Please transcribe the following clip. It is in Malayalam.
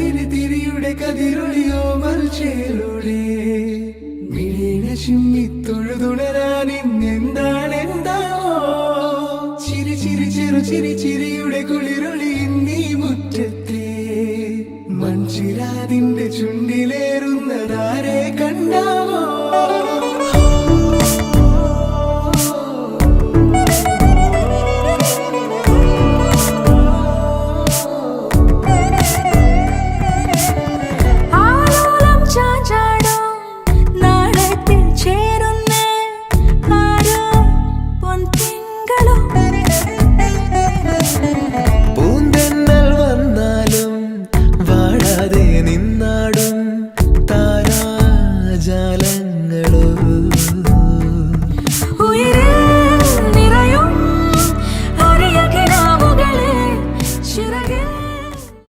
തിരി തിരിയുടെ കതിരൊളിയോ മൽച്ചേലൂടെ മിഴീന ചിമ്മി തൊഴുതുണരാൻ ഇന്നെന്താണ് എന്താവോ ചിരി ചിരി ചെറു ചിരി ചിരിയുടെ കുളിരൊളി നീ മുറ്റത്തെ. മൺചിരാതിന്റെ ചുണ്ടിലേറു ജാലങ്ങളോ നിറയും അറിയകിടാവുകളെ ചിറകിൽ